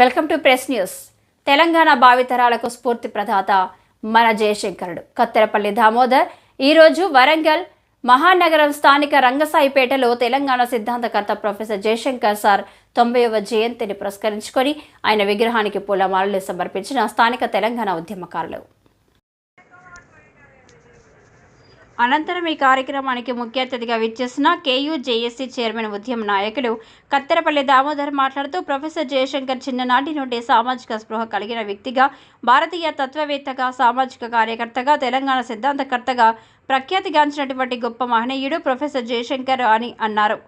Welcome to press news. Telangana భావితరాలకు స్ఫూర్తి ప్రదాత మన జయశంకరుడు. కత్తెరపల్లి దామోదర్ ఈరోజు వరంగల్ మహానగరం స్థానిక రంగసాయిపేటలో తెలంగాణ సిద్ధాంతకర్త ప్రొఫెసర్ జయశంకర్ సార్ తొంభైవ జయంతిని పురస్కరించుకొని ఆయన విగ్రహానికి పూలమాలలు సమర్పించిన స్థానిక తెలంగాణ ఉద్యమకారులు. అనంతరం ఈ కార్యక్రమానికి ముఖ్య అతిథిగా విచ్చేసిన కేయూ చైర్మన్ ఉద్యమ నాయకుడు కత్తెరపల్లి దామోదర్ మాట్లాడుతూ ప్రొఫెసర్ జయశంకర్ చిన్ననాటి నుండి సామాజిక స్పృహ కలిగిన వ్యక్తిగా భారతీయ తత్వవేత్తగా సామాజిక కార్యకర్తగా తెలంగాణ సిద్ధాంతకర్తగా ప్రఖ్యాతిగాంచినటువంటి గొప్ప మహనీయుడు ప్రొఫెసర్ జయశంకర్ అని అన్నారు.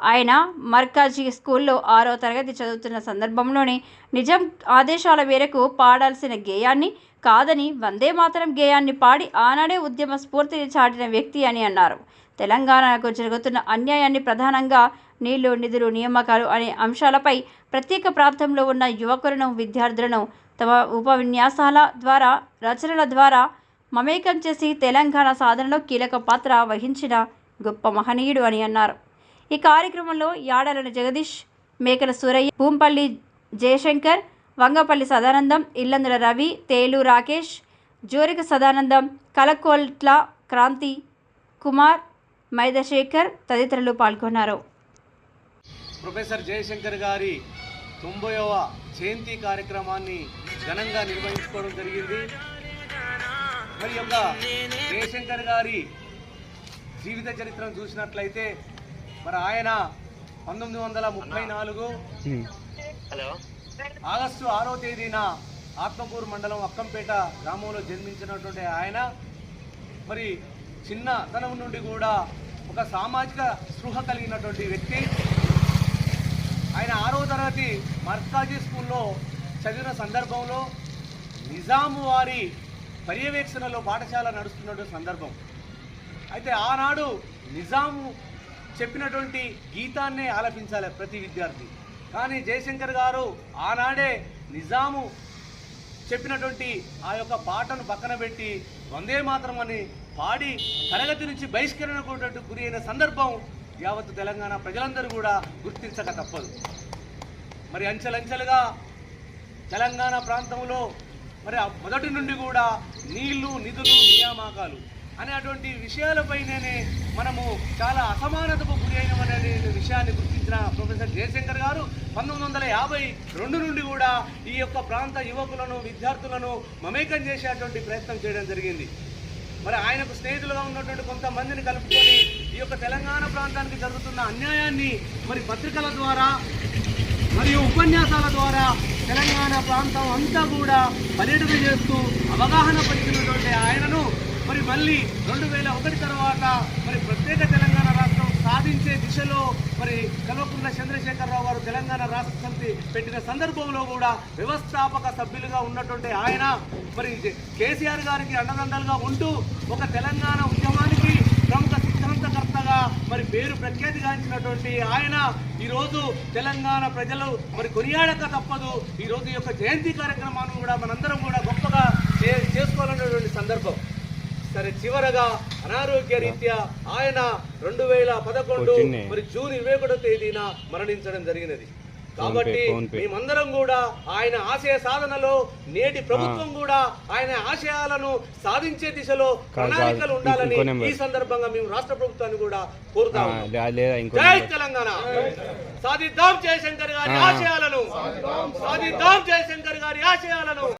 ఆయన మర్కాజీ స్కూల్లో ఆరో తరగతి చదువుతున్న సందర్భంలోనే నిజం ఆదేశాల మేరకు పాడాల్సిన గేయాన్ని కాదని వందే మాతరం గేయాన్ని పాడి ఆనాడే ఉద్యమ స్ఫూర్తిని చాటిన వ్యక్తి అని అన్నారు. తెలంగాణకు జరుగుతున్న అన్యాయాన్ని ప్రధానంగా నీళ్ళు నిధులు నియామకాలు అనే అంశాలపై ప్రత్యేక ప్రాంతంలో ఉన్న యువకులను విద్యార్థులను తమ ఉపన్యాసాల ద్వారా రచనల ద్వారా మమేకం చేసి తెలంగాణ సాధనలో కీలక పాత్ర వహించిన గొప్ప మహనీయుడు అని అన్నారు. ఈ కార్యక్రమంలో యాడలను జగదీష్ మేకల సూరయ్య భూంపల్లి జయశంకర్ వంగపల్లి సదానందం ఇల్లందుల రవి తేలు రాకేష్ జోరిక సదానందం కలకోట్ల క్రాంతి కుమార్ మైదశేఖర్ తదితరులు పాల్గొన్నారు. ప్రొఫెసర్ జయశంకర్ గారి తొంభైవ జయంతి కార్యక్రమాన్ని ఘనంగా నిర్వహించుకోవడం జరిగింది. మరి యొక్క జయశంకర్ గారి జీవిత చరిత్రను చూసినట్లయితే మరి ఆయన పంతొమ్మిది వందల ముప్పై నాలుగు ఆగస్టు ఆరో తేదీన ఆత్మకూరు మండలం అక్కంపేట గ్రామంలో జన్మించినటువంటి ఆయన. మరి చిన్నతనం నుండి కూడా ఒక సామాజిక స్పృహ కలిగినటువంటి వ్యక్తి. ఆయన ఆరో తరగతి మర్కాజీ స్కూల్లో చదివిన సందర్భంలో నిజాము వారి పర్యవేక్షణలో పాఠశాల నడుస్తున్నటువంటి సందర్భం. అయితే ఆనాడు నిజాము చెప్పినటువంటి గీతాన్నే ఆలపించాలి ప్రతి విద్యార్థి. కానీ జయశంకర్ గారు ఆనాడే నిజాము చెప్పినటువంటి ఆ యొక్క పాటను పక్కన పెట్టి వందే మాత్రం అని పాడి తరగతి నుంచి బహిష్కరణకు గురి అయిన సందర్భం యావత్ తెలంగాణ ప్రజలందరూ కూడా గుర్తించక తప్పదు. మరి అంచెలంచెలుగా తెలంగాణ ప్రాంతంలో మరి మొదటి నుండి కూడా నీళ్ళు నిధులు నియామకాలు అనేటువంటి విషయాలపైనే మనము చాలా అసమానతకు గురి అయినమనే విషయాన్ని గుర్తించిన ప్రొఫెసర్ జయశంకర్ గారు. పంతొమ్మిది వందల యాభై రెండు నుండి కూడా ఈ యొక్క ప్రాంత యువకులను విద్యార్థులను మమేకం చేసేటువంటి ప్రయత్నం చేయడం జరిగింది. మరి ఆయనకు స్నేహితులుగా ఉన్నటువంటి కొంతమందిని కలుపుకొని ఈ యొక్క తెలంగాణ ప్రాంతానికి జరుగుతున్న అన్యాయాన్ని మరి పత్రికల ద్వారా మరియు ఉపన్యాసాల ద్వారా తెలంగాణ ప్రాంతం అంతా కూడా పర్యటన చేస్తూ అవగాహన పరిచినటువంటి ఆయనను మరి మళ్ళీ రెండు వేల ఒకటి తర్వాత మరి ప్రత్యేక తెలంగాణ రాష్ట్రం సాధించే దిశలో మరి కల్వకుంట్ల చంద్రశేఖరరావు గారు తెలంగాణ రాష్ట్ర సమితి పెట్టిన సందర్భంలో కూడా వ్యవస్థాపక సభ్యులుగా ఉన్నటువంటి ఆయన మరి కేసీఆర్ గారికి అండదండలుగా ఉంటూ ఒక తెలంగాణ ఉద్యమానికి ప్రముఖ సిద్ధాంతకర్తగా మరి పేరు ప్రఖ్యాతిగాంచినటువంటి ఆయన ఈరోజు తెలంగాణ ప్రజలు మరి కొనియాడక తప్పదు. ఈరోజు యొక్క జయంతి కార్యక్రమాన్ని కూడా మనందరం కూడా గొప్పగా చే చేసుకోవాలనేటువంటి సందర్భం. సరే చివరగా అనారోగ్య రీత్యా ఆయన రెండు వేల పదకొండు మరి జూన్ ఇరవై ఒకటో తేదీన మరణించడం జరిగినది. కాబట్టి మేమందరం కూడా ఆయన ఆశయ సాధనలో నేటి ప్రభుత్వం కూడా ఆయన ఆశయాలను సాధించే దిశలో ప్రణాళికలు ఉండాలని ఈ సందర్భంగా మేము రాష్ట్ర ప్రభుత్వాన్ని కూడా కోరుతా ఉన్నాం. లేదా ఇంకో జై తెలంగాణ. సాధిద్దాం జయశంకర్ గారి ఆశయాలను. సాధిద్దాం జయశంకర్ గారి ఆశయాలను.